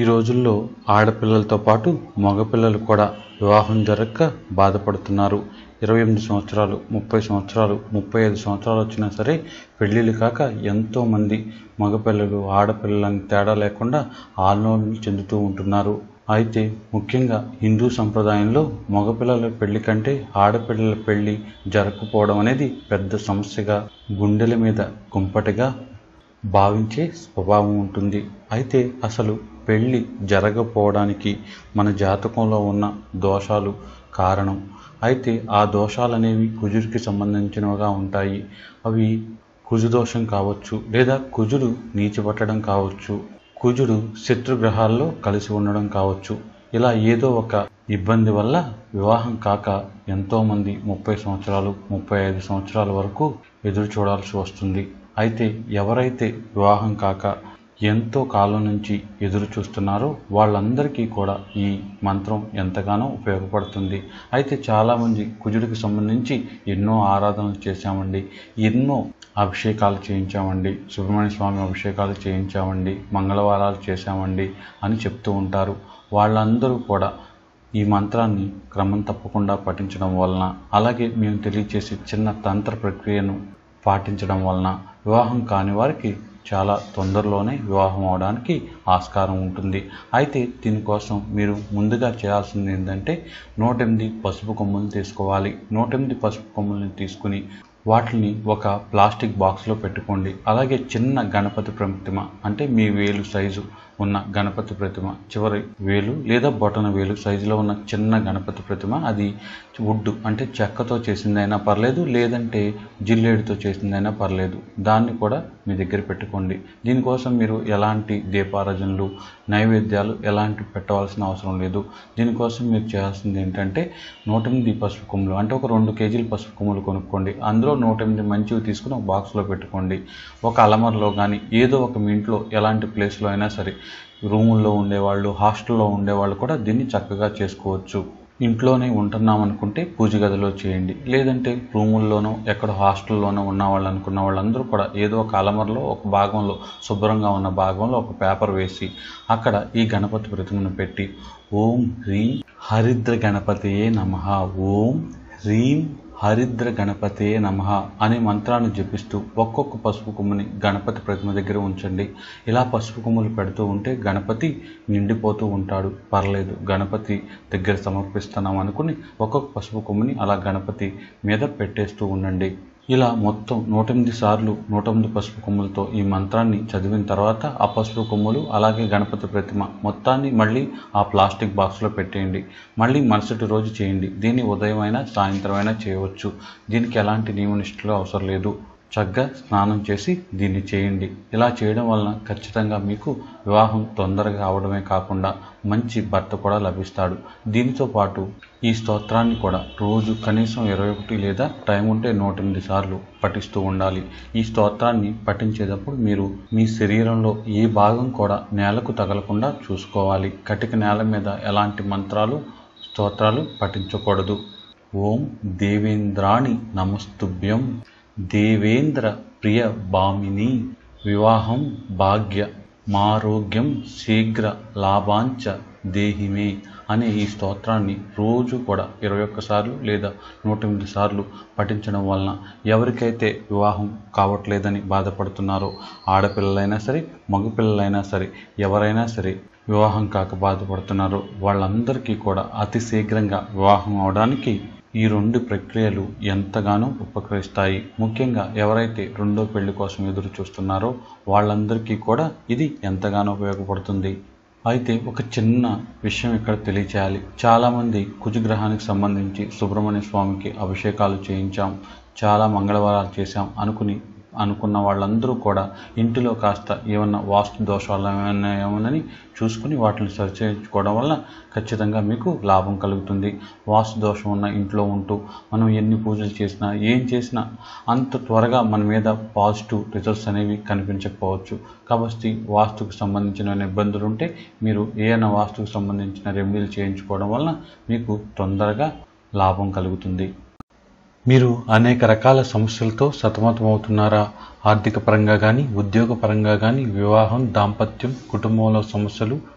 ఈ రోజుల్లో ఆడపిల్లలతో పాటు మగపిల్లలు కూడా వివాహం జరగక బాధపడుతున్నారు. ఇరవై ఎనిమిది సంవత్సరాలు ముప్పై సంవత్సరాలు ముప్పై ఐదు సంవత్సరాలు వచ్చినా సరే పెళ్ళిళ్ళు కాక ఎంతోమంది మగపిల్లలు ఆడపిల్లలని తేడా లేకుండా ఆందోళన చెందుతూ ఉంటున్నారు. అయితే ముఖ్యంగా హిందూ సంప్రదాయంలో మగపిల్లల పెళ్ళి కంటే ఆడపిల్లల పెళ్ళి జరగకపోవడం అనేది పెద్ద సమస్యగా గుండెల మీద గుంపటిగా భావించే స్వభావం ఉంటుంది. అయితే అసలు పెళ్ళి జరగకపోవడానికి మన జాతకంలో ఉన్న దోషాలు కారణం. అయితే ఆ దోషాలు అనేవి కుజుడికి సంబంధించినవిగా ఉంటాయి. అవి కుజు దోషం కావచ్చు లేదా కుజుడు నీచిపట్టడం కావచ్చు. కుజుడు శత్రుగ్రహాల్లో కలిసి ఉండడం కావచ్చు. ఇలా ఏదో ఒక ఇబ్బంది వల్ల వివాహం కాక ఎంతోమంది ముప్పై సంవత్సరాలు ముప్పై ఐదు సంవత్సరాల వరకు ఎదురు చూడాల్సి వస్తుంది. అయితే ఎవరైతే వివాహం కాక ఎంతో కాలం నుంచి ఎదురు చూస్తున్నారో. వాళ్ళందరికీ కూడా ఈ మంత్రం ఎంతగానో ఉపయోగపడుతుంది. అయితే చాలామంది కుజుడికి సంబంధించి ఎన్నో ఆరాధనలు చేశామండి. ఎన్నో అభిషేకాలు చేయించామండి. సుబ్రహ్మణ్య స్వామి అభిషేకాలు చేయించామండి. మంగళవారాలు చేశామండి అని చెప్తూ ఉంటారు. వాళ్ళందరూ కూడా ఈ మంత్రాన్ని క్రమం తప్పకుండా పఠించడం వలన అలాగే మేము తెలియచేసే చిన్న తంత్ర ప్రక్రియను పాటించడం వలన వివాహం కాని వారికి చాలా తొందరలోనే వివాహం అవడానికి ఆస్కారం ఉంటుంది. అయితే దీనికోసం మీరు ముందుగా చేయాల్సింది ఏంటంటే నూట ఎనిమిది పసుపు కొమ్ములు తీసుకోవాలి. నూట ఎనిమిది పసుపు కొమ్ములను తీసుకుని వాటిని ఒక ప్లాస్టిక్ బాక్స్లో పెట్టుకోండి. అలాగే చిన్న గణపతి ప్రతిమ అంటే మీ వేలు సైజు ఉన్న గణపతి ప్రతిమ చివరి వేలు లేదా బొటన వేలు సైజులో ఉన్న చిన్న గణపతి ప్రతిమ అది వుడ్ అంటే చెక్కతో చేసిందైనా పర్లేదు లేదంటే జిల్లేడుతో చేసిందైనా పర్లేదు. దాన్ని కూడా మీ దగ్గర పెట్టుకోండి. దీనికోసం మీరు ఎలాంటి దీపారాజనలు నైవేద్యాలు ఎలాంటి పెట్టవలసిన అవసరం లేదు. దీనికోసం మీరు చేయాల్సింది ఏంటంటే నూట ఎనిమిది పసుపు కొమ్ములు అంటే ఒక రెండు కేజీలు పసుపు కొమ్ములు కొనుక్కోండి. అందులో నూట ఎనిమిది మంచివి తీసుకుని ఒక బాక్స్లో పెట్టుకోండి. ఒక అలమరలో కానీ ఏదో ఒక మీ ఇంట్లో ఎలాంటి ప్లేస్లో అయినా సరే రూముల్లో ఉండేవాళ్ళు హాస్టల్లో ఉండేవాళ్ళు కూడా దీన్ని చక్కగా చేసుకోవచ్చు. ఇంట్లోనే ఉంటున్నాం అనుకుంటే పూజ గదిలో చేయండి. లేదంటే రూముల్లోనో ఎక్కడ హాస్టల్లోనో ఉన్న వాళ్ళు అనుకున్న వాళ్ళందరూ కూడా ఏదో ఒక అలమరలో ఒక భాగంలో శుభ్రంగా ఉన్న భాగంలో ఒక పేపర్ వేసి అక్కడ ఈ గణపతి ప్రతిమను పెట్టి ఓం హ్రీం హరిద్ర గణపతియే నమ. ఓం హ్రీం హరిద్ర గణపతే నమ అనే మంత్రాన్ని జపిస్తూ ఒక్కొక్క పసుపు కొమ్ముని గణపతి ప్రతిమ దగ్గర ఉంచండి. ఇలా పసుపు కొమ్ములు పెడుతూ ఉంటే గణపతి నిండిపోతూ ఉంటాడు. పర్లేదు గణపతి దగ్గర సమర్పిస్తున్నాం అనుకుని ఒక్కొక్క పసుపు కొమ్ముని అలా గణపతి మీద పెట్టేస్తూ ఉండండి. ఇలా మొత్తం నూట ఎనిమిది సార్లు నూట ఎనిమిది పసుపు కొమ్ములతో ఈ మంత్రాన్ని చదివిన తర్వాత ఆ పసుపు కొమ్ములు అలాగే గణపతి ప్రతిమ మొత్తాన్ని మళ్ళీ ఆ ప్లాస్టిక్ బాక్స్లో పెట్టేయండి. మళ్ళీ మరుసటి రోజు చేయండి. దీన్ని ఉదయం అయినా సాయంత్రం అయినా చేయవచ్చు. దీనికి ఎలాంటి నియమనిష్టలు అవసరం లేదు. చక్కగా స్నానం చేసి దీన్ని చేయండి. ఇలా చేయడం వలన ఖచ్చితంగా మీకు వివాహం తొందరగా అవడమే కాకుండా మంచి భర్త కూడా లభిస్తాడు. దీనితో పాటు ఈ స్తోత్రాన్ని కూడా రోజు కనీసం ఇరవై ఒకటి లేదా టైం ఉంటే నూట ఎనిమిది సార్లు పఠిస్తూ ఉండాలి. ఈ స్తోత్రాన్ని పఠించేటప్పుడు మీరు మీ శరీరంలో ఏ భాగం కూడా నేలకు తగలకుండా చూసుకోవాలి. కటిక నేల మీద ఎలాంటి మంత్రాలు స్తోత్రాలు పఠించకూడదు. ఓం దేవేంద్రాణి నమస్తుభ్యం. దేవేంద్ర ప్రియ భామిని వివాహం భాగ్య మారోగ్యం శీఘ్ర లాభాంచ దేహిమే అనే ఈ స్తోత్రాన్ని రోజు కూడా ఇరవై ఒక్కసార్లు లేదా నూట ఎనిమిది సార్లు పఠించడం వలన ఎవరికైతే వివాహం కావట్లేదని బాధపడుతున్నారో ఆడపిల్లలైనా సరే మగపిల్లలైనా సరే ఎవరైనా సరే వివాహం కాక బాధపడుతున్నారో వాళ్ళందరికీ కూడా అతి శీఘ్రంగా వివాహం అవడానికి ఈ రెండు ప్రక్రియలు ఎంతగానో ఉపకరిస్తాయి. ముఖ్యంగా ఎవరైతే రెండో పెళ్ళి కోసం ఎదురు చూస్తున్నారో వాళ్ళందరికీ కూడా ఇది ఎంతగానో ఉపయోగపడుతుంది. అయితే ఒక చిన్న విషయం ఇక్కడ తెలియచేయాలి. చాలామంది కుజగ్రహానికి సంబంధించి సుబ్రహ్మణ్య స్వామికి అభిషేకాలు చేయించాం చాలా మంగళవారాలు చేశాం అనుకుని అనుకున్న వాళ్ళందరూ కూడా ఇంటిలో కాస్త ఏమన్నా వాస్తు దోషాలు ఏమైనా ఏమోనని చూసుకుని వాటిని సరిచేయించుకోవడం వల్ల ఖచ్చితంగా మీకు లాభం కలుగుతుంది. వాస్తు దోషం ఉన్న ఇంట్లో ఉంటూ మనం ఎన్ని పూజలు చేసినా ఏం చేసినా అంత త్వరగా మన మీద పాజిటివ్ రిజల్ట్స్ అనేవి కనిపించకపోవచ్చు. కాబట్టి వాస్తుకు సంబంధించిన ఇబ్బందులు ఉంటే మీరు ఏదైనా వాస్తుకు సంబంధించిన రెమెడీలు చేయించుకోవడం వలన మీకు తొందరగా లాభం కలుగుతుంది. మీరు అనేక రకాల సమస్యలతో సతమతమవుతున్నారా? ఆర్థిక పరంగా కానీ ఉద్యోగ పరంగా కానీ వివాహం దాంపత్యం కుటుంబంలో సమస్యలు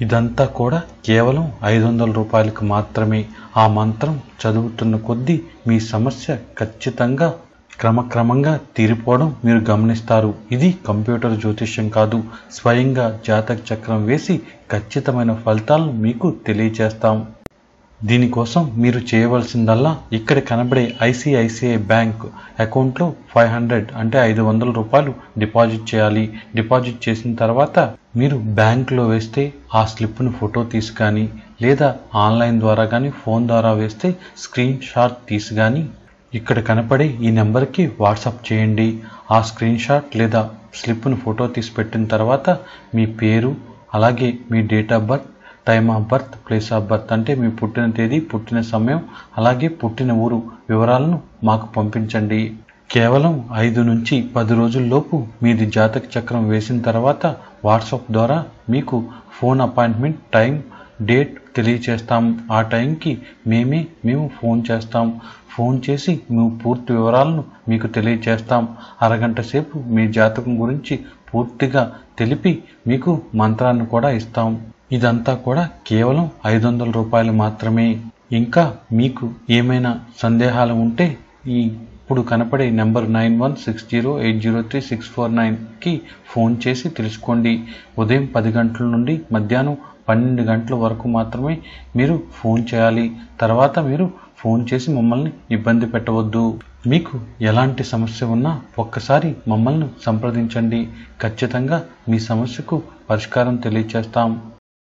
ఇదంతా కూడా కేవలం ఐదు వందల రూపాయలకు మాత్రమే. ఆ మంత్రం చదువుతున్న కొద్దీ మీ సమస్య ఖచ్చితంగా క్రమక్రమంగా తీరిపోవడం మీరు గమనిస్తారు. ఇది కంప్యూటర్ జ్యోతిష్యం కాదు. స్వయంగా జాతక చక్రం వేసి ఖచ్చితమైన ఫలితాలను మీకు తెలియజేస్తాం. దీనికోసం మీరు చేయవలసిందల్లా ఇక్కడ కనబడే ఐసిఐసిఐ బ్యాంక్ అకౌంట్లో ఫైవ్ హండ్రెడ్ అంటే ఐదు వందల రూపాయలు డిపాజిట్ చేయాలి. డిపాజిట్ చేసిన తర్వాత మీరు బ్యాంకులో వేస్తే ఆ స్లిప్ను ఫోటో తీసి కానీ లేదా ఆన్లైన్ ద్వారా కానీ ఫోన్ ద్వారా వేస్తే స్క్రీన్ షాట్ తీసి కానీ ఇక్కడ కనపడే ఈ నెంబర్కి వాట్సాప్ చేయండి. ఆ స్క్రీన్ షాట్ లేదా స్లిప్ను ఫోటో తీసి పెట్టిన తర్వాత మీ పేరు అలాగే మీ date of birth time of birth place of birth అంటే మీ పుట్టిన తేదీ పుట్టిన సమయం అలాగే పుట్టిన ఊరు వివరాలను మాకు పంపించండి. కేవలం ఐదు నుంచి పది రోజుల్లోపు మీది జాతక చక్రం వేసిన తర్వాత వాట్సాప్ ద్వారా మీకు ఫోన్ అపాయింట్మెంట్ టైం డేట్ తెలియచేస్తాం. ఆ టైంకి మేమే మేము ఫోన్ చేస్తాం. ఫోన్ చేసి మేము పూర్తి వివరాలను మీకు తెలియచేస్తాం. అరగంట సేపు మీ జాతకం గురించి పూర్తిగా తెలిపి మీకు మంత్రాన్ని కూడా ఇస్తాం. ఇదంతా కూడా కేవలం ఐదు వందల రూపాయలు మాత్రమే. ఇంకా మీకు ఏమైనా సందేహాలు ఉంటే ఈ ఇప్పుడు కనపడే number nine one six zero eight zero three six four నైన్కి ఫోన్ చేసి తెలుసుకోండి. ఉదయం పది గంటల నుండి మధ్యాహ్నం పన్నెండు గంటల వరకు మాత్రమే మీరు ఫోన్ చేయాలి. తర్వాత మీరు ఫోన్ చేసి మమ్మల్ని ఇబ్బంది పెట్టవద్దు. మీకు ఎలాంటి సమస్య ఉన్నా ఒక్కసారి మమ్మల్ని సంప్రదించండి. ఖచ్చితంగా మీ సమస్యకు పరిష్కారం తెలియచేస్తాం.